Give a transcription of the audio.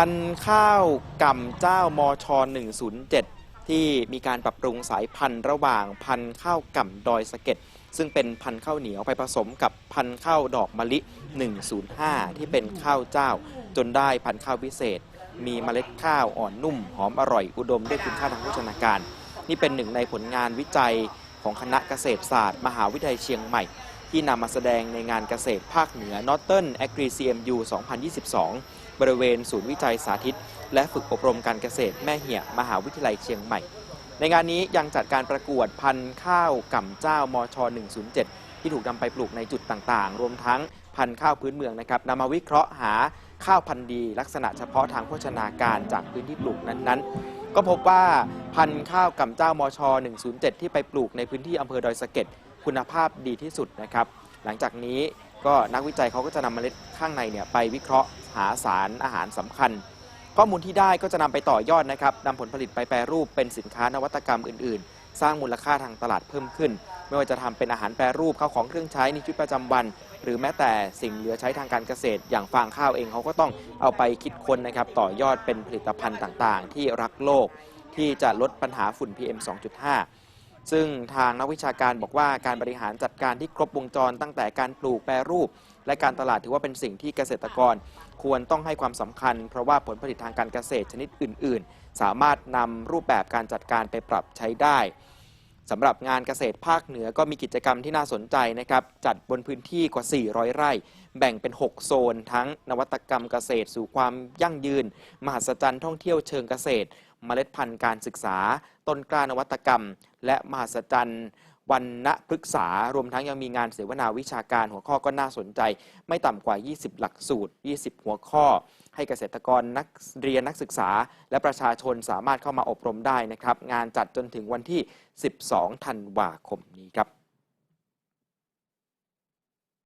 พันธุ์ข้าวก่ำเจ้ามช 107 ที่มีการปรับปรุงสายพันธุ์ระหว่างพันธุ์ข้าวก่ำดอยสะเก็ดซึ่งเป็นพันธุ์ข้าวเหนียวไปผสมกับพันธุ์ข้าวดอกมะลิ 105 ที่เป็นข้าวเจ้า จนได้พันธุ์ข้าวพิเศษ มีเมล็ดข้าวอ่อนนุ่ม หอมอร่อยอุดมด้วยคุณค่าทางโภชนาการ นี่เป็นหนึ่งในผลงานวิจัยของคณะเกษตรศาสตร์ มหาวิทยาลัยเชียงใหม่ ที่นำมาแสดงในงานเกษตรภาคเหนือ Northern Agri CMU 2022 บริเวณศูนย์วิจัยสาธิต และฝึกอบรมการเกษตรแม่เหี่ยมหาวิทยาลัยเชียงใหม่ ในงานนี้ยังจัดการประกวดพันธุ์ข้าวก่ำเจ้ามช 107 ที่ถูกนำไปปลูกในจุดต่างๆ รวมทั้งพันธุ์ข้าวพื้นเมืองนะครับนำมาวิเคราะห์หาข้าวพันธุ์ดี ลักษณะเฉพาะทางโภชนาการจากพื้นที่ปลูกนั้นๆ ก็พบว่าพันธุ์ข้าวก่ำเจ้ามช 107 ที่ไปปลูกในพื้นที่อำเภอดอยสะเก็ดคุณภาพดีที่สุดนะครับ หลังจากนี้ ก็นักวิจัยเขาก็จะนำเมล็ดข้างในเนี่ยไปวิเคราะห์หาสารอาหารสำคัญ ข้อมูลที่ได้ก็จะนำไปต่อยอดนะครับนำผลผลิตไปแปรรูปเป็นสินค้านวัตกรรมอื่น ๆ สร้างมูลค่าทางตลาดเพิ่มขึ้น ไม่ว่าจะทำเป็นอาหารแปรรูปข้าวของเครื่องใช้ในชีวิตประจำวัน หรือแม้แต่สิ่งเหลือใช้ทางการเกษตร อย่างฟางข้าวเองเขาก็ต้องเอาไปคิดค้นนะครับต่อยอดเป็นผลิตภัณฑ์ต่างๆ ที่รักโลก ที่จะลดปัญหาฝุ่น PM 2.5 ซึ่งทางนักวิชาการบอกว่าการบริหารจัดการที่ครบวงจร ตั้งแต่การปลูกแปรรูป และการตลาดถือว่าเป็นสิ่งที่เกษตรกร ควรต้องให้ความสำคัญ เพราะว่าผลผลิตทางการเกษตรชนิดอื่น ๆ สามารถนำรูปแบบการจัดการไปปรับใช้ได้ สำหรับงานเกษตรภาคเหนือก็มีกิจกรรมที่น่าสนใจนะครับ จัดบนพื้นที่กว่า 400 ไร่ แบ่งเป็น 6 โซน ทั้งนวัตกรรมเกษตรสู่ความยั่งยืน มหัศจรรย์ท่องเที่ยวเชิงเกษตร เมล็ดพันธุ์การศึกษา ต้นกล้านวัตกรรม และมหัศจรรย์ วันณพฤกษารวมทั้งยังมีงานเสวนาวิชาการหัวข้อก็น่าสนใจ ไม่ต่ำกว่า 20 หลักสูตร 20 หัวข้อ ให้เกษตรกรนักเรียนนักศึกษา และประชาชนสามารถเข้ามาอบรมได้นะครับ งานจัดจนถึงวันที่ 12 ธันวาคมนี้ครับ